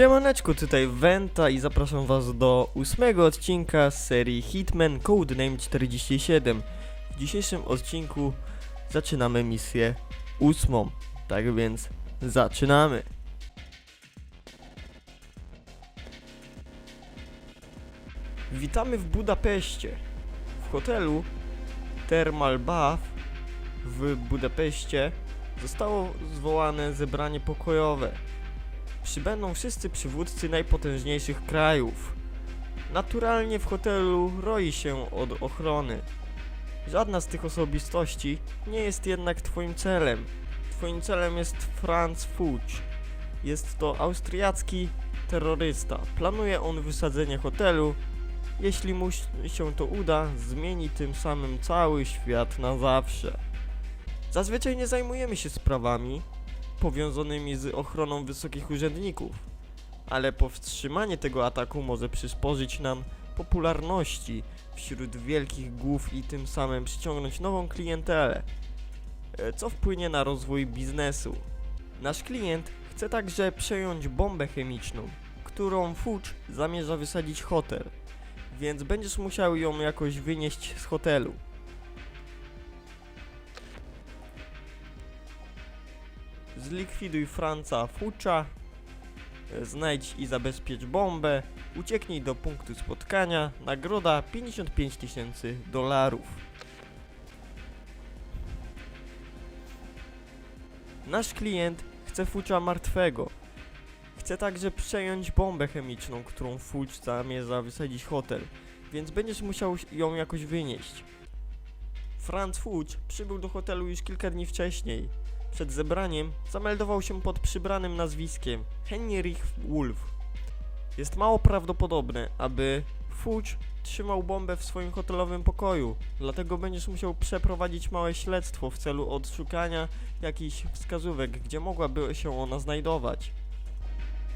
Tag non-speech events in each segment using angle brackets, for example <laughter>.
Siemaneczko, tutaj Venta i zapraszam was do ósmego odcinka z serii Hitman Codename 47. W dzisiejszym odcinku zaczynamy misję ósmą, tak więc zaczynamy. Witamy w Budapeszcie. W hotelu Thermal Bath w Budapeszcie zostało zwołane zebranie pokojowe. Przybędą wszyscy przywódcy najpotężniejszych krajów. Naturalnie w hotelu roi się od ochrony. Żadna z tych osobistości nie jest jednak Twoim celem. Twoim celem jest Franz Fuchs. Jest to austriacki terrorysta. Planuje on wysadzenie hotelu. Jeśli mu się to uda, zmieni tym samym cały świat na zawsze. Zazwyczaj nie zajmujemy się sprawami, powiązanymi z ochroną wysokich urzędników. Ale powstrzymanie tego ataku może przysporzyć nam popularności wśród wielkich głów i tym samym przyciągnąć nową klientelę, e, co wpłynie na rozwój biznesu. Nasz klient chce także przejąć bombę chemiczną, którą Fuchs zamierza wysadzić hotel, więc będziesz musiał ją jakoś wynieść z hotelu. Zlikwiduj Franca Fucza, znajdź i zabezpiecz bombę, ucieknij do punktu spotkania, nagroda 55 tysięcy dolarów. Nasz klient chce Fucza martwego. Chce także przejąć bombę chemiczną, którą Fucz zamierza wysadzić hotel, więc będziesz musiał ją jakoś wynieść. Franz Fuchs przybył do hotelu już kilka dni wcześniej, przed zebraniem zameldował się pod przybranym nazwiskiem Heinrich Wolf. Jest mało prawdopodobne, aby Fuchs trzymał bombę w swoim hotelowym pokoju, dlatego będziesz musiał przeprowadzić małe śledztwo w celu odszukania jakichś wskazówek, gdzie mogłaby się ona znajdować.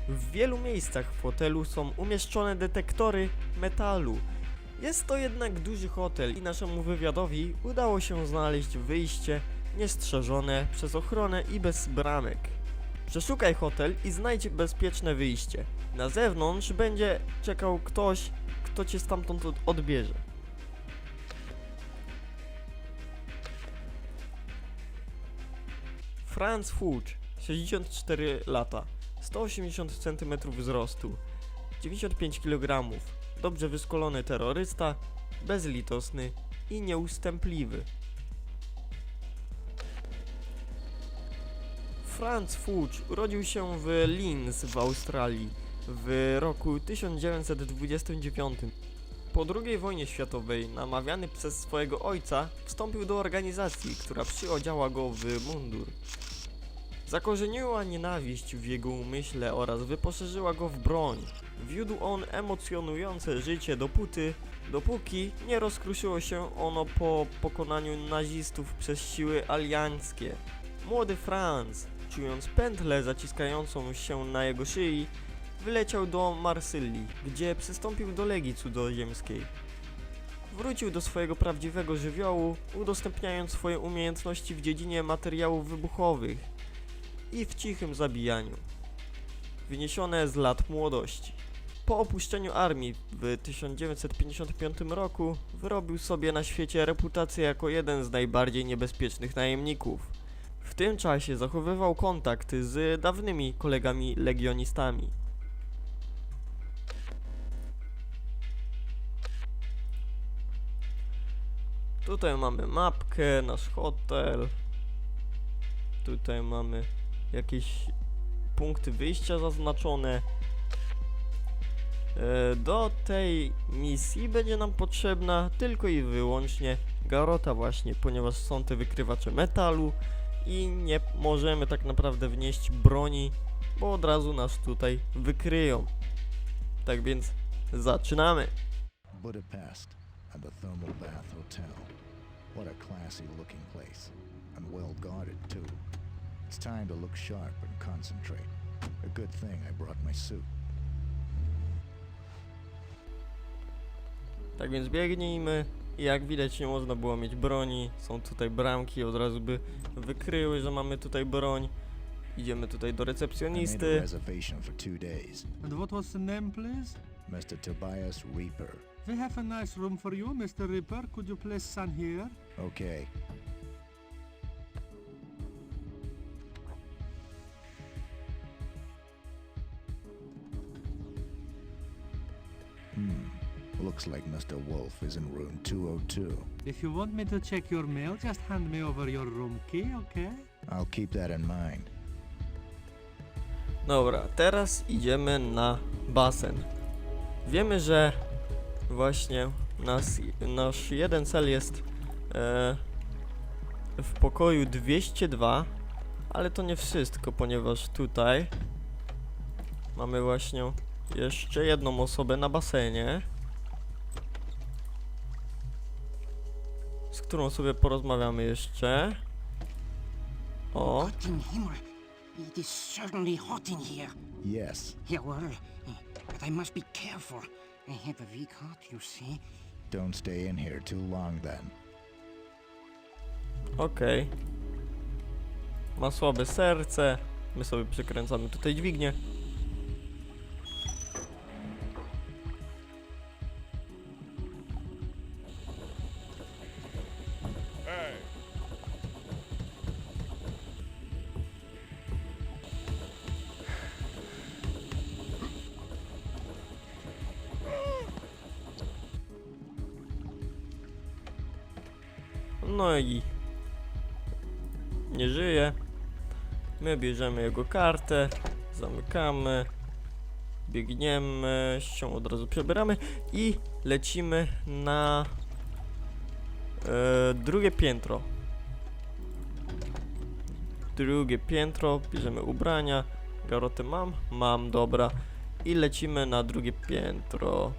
W wielu miejscach w hotelu są umieszczone detektory metalu. Jest to jednak duży hotel i naszemu wywiadowi udało się znaleźć wyjście niestrzeżone przez ochronę i bez bramek. Przeszukaj hotel i znajdź bezpieczne wyjście. Na zewnątrz będzie czekał ktoś, kto cię stamtąd od- odbierze. Franz Fuchs, 64 lata, 180 cm wzrostu, 95 kg, dobrze wyszkolony terrorysta, bezlitosny i nieustępliwy. Franz Fuchs urodził się w Linz w Australii w roku 1929. Po II wojnie światowej, namawiany przez swojego ojca, wstąpił do organizacji, która przyodziała go w mundur. Zakorzeniła nienawiść w jego umyśle oraz wyposażyła go w broń. Wiódł on emocjonujące życie dopóty, dopóki nie rozkruszyło się ono po pokonaniu nazistów przez siły alianckie. Młody Franz, czując pętlę zaciskającą się na jego szyi, wyleciał do Marsylii, gdzie przystąpił do Legii Cudzoziemskiej. Wrócił do swojego prawdziwego żywiołu, udostępniając swoje umiejętności w dziedzinie materiałów wybuchowych i w cichym zabijaniu, wyniesione z lat młodości. Po opuszczeniu armii w 1955 roku wyrobił sobie na świecie reputację jako jeden z najbardziej niebezpiecznych najemników. W tym czasie zachowywał kontakt z dawnymi kolegami legionistami. Tutaj mamy mapkę, nasz hotel. Tutaj mamy jakieś punkty wyjścia zaznaczone. E, Do tej misji będzie nam potrzebna tylko i wyłącznie garota właśnie, ponieważ są te wykrywacze metalu i nie możemy tak naprawdę wnieść broni, bo od razu nas tutaj wykryją. Tak więc zaczynamy. Budapest and the Thermal Bath Hotel. What a classy looking place. And well guarded, too. It's time to look sharp and concentrate. A good thing I brought my suit. Tak więc biegnijmy. I Jak widać nie można było mieć broni. Są tutaj bramki, od razu by wykryły, że mamy tutaj broń. Idziemy tutaj do recepcjonisty. reservation for two days. And what was the name, please? Mr. Tobias Reaper. We have a nice room for you, Mr. Ripper. Could you please stand here? Okay. Looks like Mr. Wolf is in room 202. If you want me to check your mail, just hand me over your room key, okay? I'll keep that in mind. Dobra, teraz idziemy na basen. Wiemy, że właśnie nas, nasz jeden cel jest e, w pokoju 202, ale to nie wszystko, ponieważ tutaj mamy właśnie jeszcze jedną osobę na basenie, którą sobie porozmawiamy jeszcze. O, it is certainly hot in here. Yes. Yeah, well, but I must be careful. I have a weak heart, you see. Don't stay in here too long then. Okej. Ma słabe serce. My sobie przekręcamy tutaj dźwignię. No i nie żyje. My bierzemy jego kartę, zamykamy, biegniemy, się od razu przebieramy i lecimy na e, drugie piętro. Drugie piętro, bierzemy ubrania, garotę mam, mam, dobra. I lecimy na drugie piętro.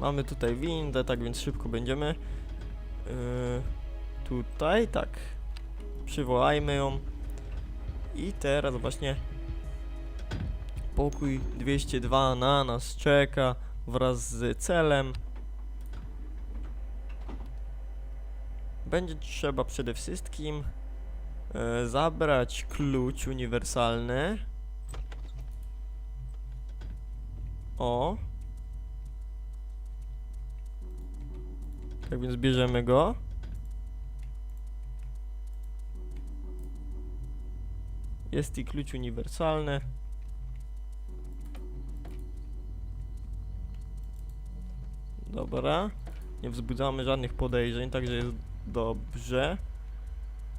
Mamy tutaj windę, tak więc szybko będziemy. E, tutaj, tak. Przywołajmy ją. I teraz właśnie pokój 202 na nas czeka wraz z celem. Będzie trzeba przede wszystkim e, zabrać klucz uniwersalny. O. Tak więc bierzemy go. Jest i klucz uniwersalny. Dobra. Nie wzbudzamy żadnych podejrzeń, także jest dobrze.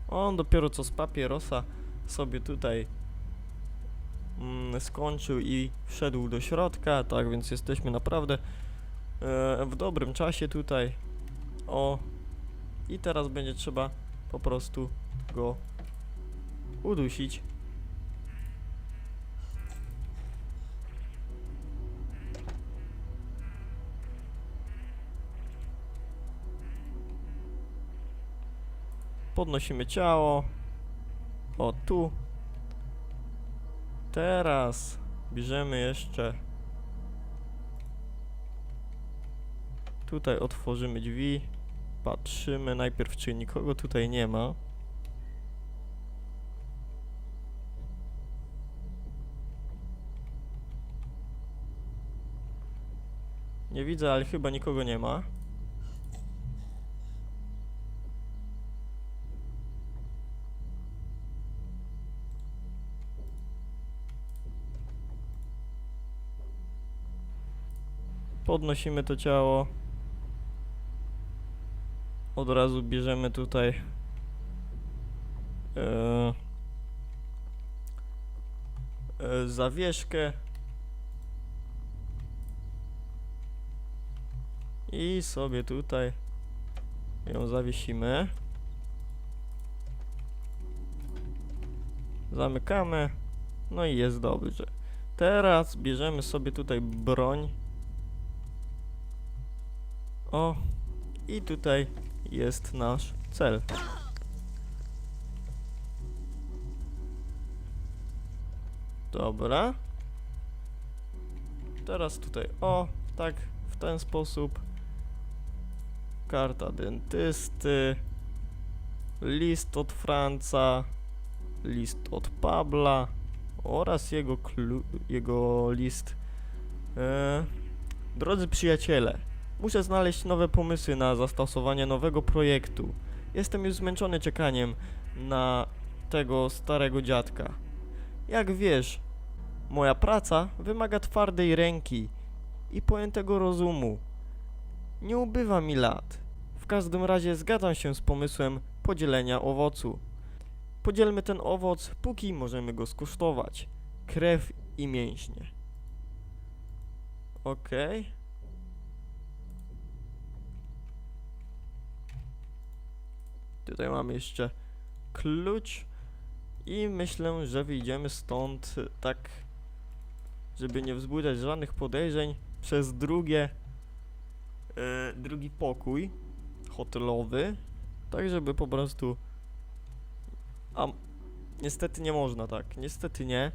On dopiero co z papierosa sobie tutaj mm, skończył i wszedł do środka, tak więc jesteśmy naprawdę e, w dobrym czasie tutaj. O. I teraz będzie trzeba po prostu go udusić. Podnosimy ciało. O, tu. Teraz bierzemy jeszcze. Tutaj otworzymy drzwi. Patrzymy najpierw, czy nikogo tutaj nie ma. Nie widzę, ale chyba nikogo nie ma. Podnosimy to ciało. Od razu bierzemy tutaj e, e, zawieszkę i sobie tutaj ją zawiesimy. Zamykamy. No i jest dobrze. Teraz bierzemy sobie tutaj broń. O, i tutaj jest nasz cel. Dobra. Teraz tutaj, o, tak, w ten sposób. Karta dentysty. List od Franca. list od Pabla oraz jego, jego list. E, drodzy przyjaciele, muszę znaleźć nowe pomysły na zastosowanie nowego projektu. Jestem już zmęczony czekaniem na tego starego dziadka. Jak wiesz, moja praca wymaga twardej ręki i pojętego rozumu. Nie ubywa mi lat. W każdym razie zgadzam się z pomysłem podzielenia owocu. Podzielmy ten owoc, póki możemy go skosztować. Krew i mięśnie. Okej. Tutaj mamy jeszcze klucz i myślę, że wyjdziemy stąd tak, żeby nie wzbudzać żadnych podejrzeń przez drugie, e, drugi pokój hotelowy, tak żeby po prostu, a niestety nie można tak, niestety nie,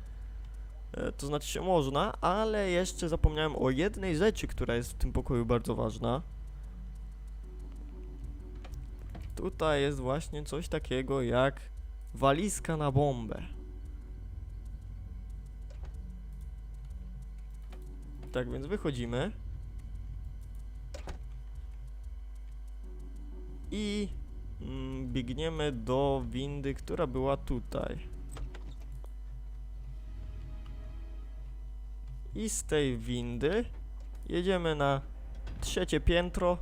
e, to znaczy się można, ale jeszcze zapomniałem o jednej rzeczy, która jest w tym pokoju bardzo ważna. Tutaj jest właśnie coś takiego jak walizka na bombę. Tak więc wychodzimy. I mm, biegniemy do windy, która była tutaj. I z tej windy jedziemy na trzecie piętro.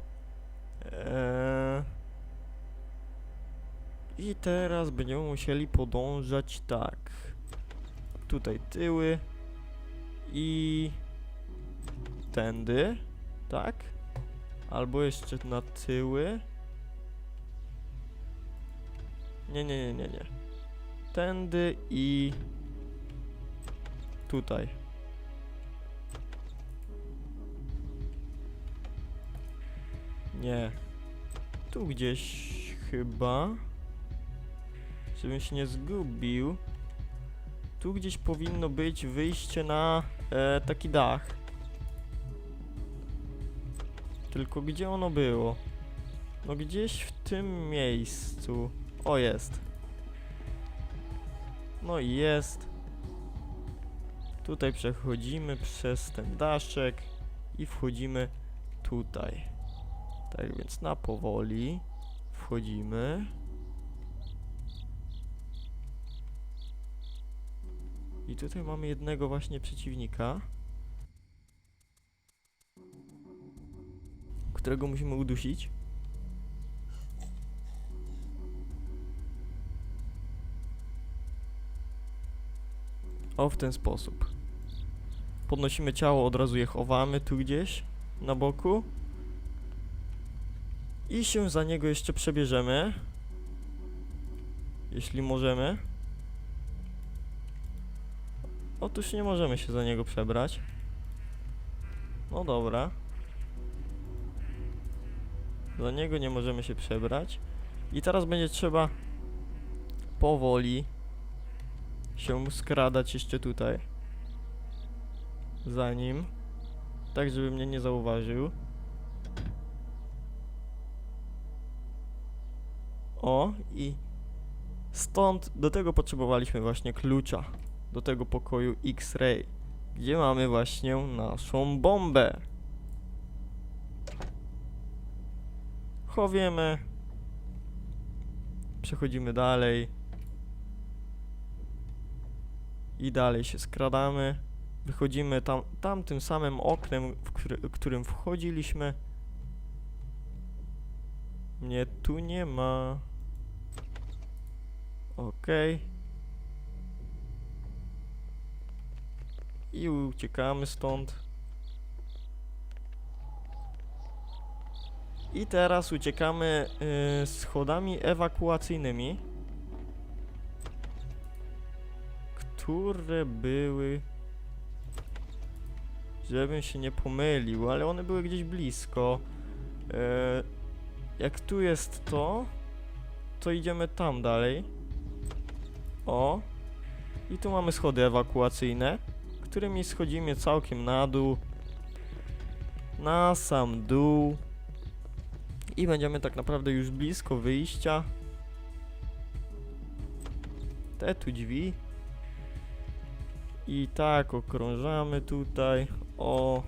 Eee, I teraz będziemy musieli podążać tak. Tutaj tyły i tędy, tak? Albo jeszcze na tyły. Nie, nie, nie, nie, nie. Tędy i tutaj. Nie. Tu gdzieś chyba. Żebym się nie zgubił. Tu gdzieś powinno być wyjście na e, taki dach. Tylko gdzie ono było? No gdzieś w tym miejscu. O, jest. No i jest. Tutaj przechodzimy przez ten daszek i wchodzimy tutaj. Tak więc na powoli wchodzimy. I tutaj mamy jednego właśnie przeciwnika, którego musimy udusić. O, w ten sposób. Podnosimy ciało, od razu je chowamy tu gdzieś na boku. I się za niego jeszcze przebierzemy. Jeśli możemy. Otóż nie możemy się za niego przebrać. No dobra. Za niego nie możemy się przebrać. I teraz będzie trzeba powoli się skradać jeszcze tutaj. Za nim. Tak, żeby mnie nie zauważył. O, i stąd do tego potrzebowaliśmy właśnie klucza. Do tego pokoju X-Ray, gdzie mamy właśnie naszą bombę. Chowiemy. Przechodzimy dalej. I dalej się skradamy. Wychodzimy tam, tam tym samym oknem, w który, którym wchodziliśmy. Mnie tu nie ma. Okej. I uciekamy stąd. I teraz uciekamy y, schodami ewakuacyjnymi, które były, żebym się nie pomylił, ale one były gdzieś blisko. E, jak tu jest to, to idziemy tam dalej. O. I tu mamy schody ewakuacyjne, którymi schodzimy całkiem na dół. Na sam dół. I będziemy tak naprawdę już blisko wyjścia. te tu drzwi. I tak okrążamy tutaj. O.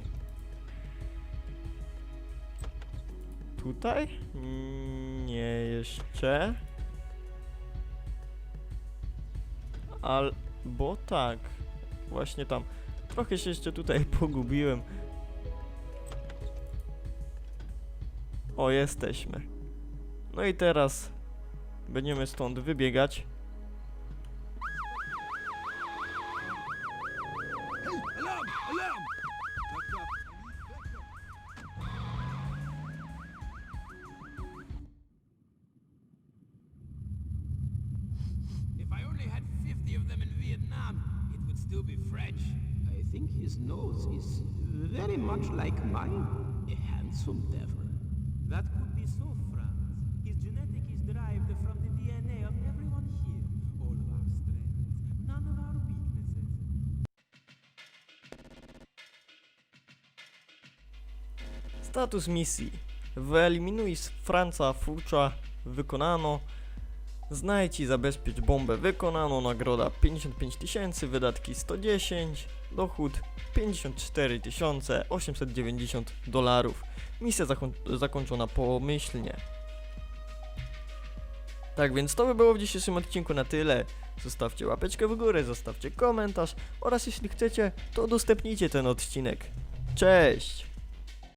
Tutaj? Nie jeszcze. Albo tak. Właśnie tam. Trochę się jeszcze tutaj <laughs> pogubiłem. O, jesteśmy. No i teraz będziemy stąd wybiegać. Nose is very much like mine. A handsome devil. That could be so, Franz. His genetic is derived from the DNA of everyone here. All of our strengths, none of our weaknesses. Status misji. Wyeliminuj Franca Furcza. Wykonano. Znajdź i zabezpiecz bombę. Wykonano. Nagroda 55 tysięcy, wydatki 110, dochód 54 890 dolarów. Misja zakoń- zakończona pomyślnie. Tak więc to by było w dzisiejszym odcinku na tyle. Zostawcie łapeczkę w górę, zostawcie komentarz oraz jeśli chcecie, to udostępnijcie ten odcinek. Cześć!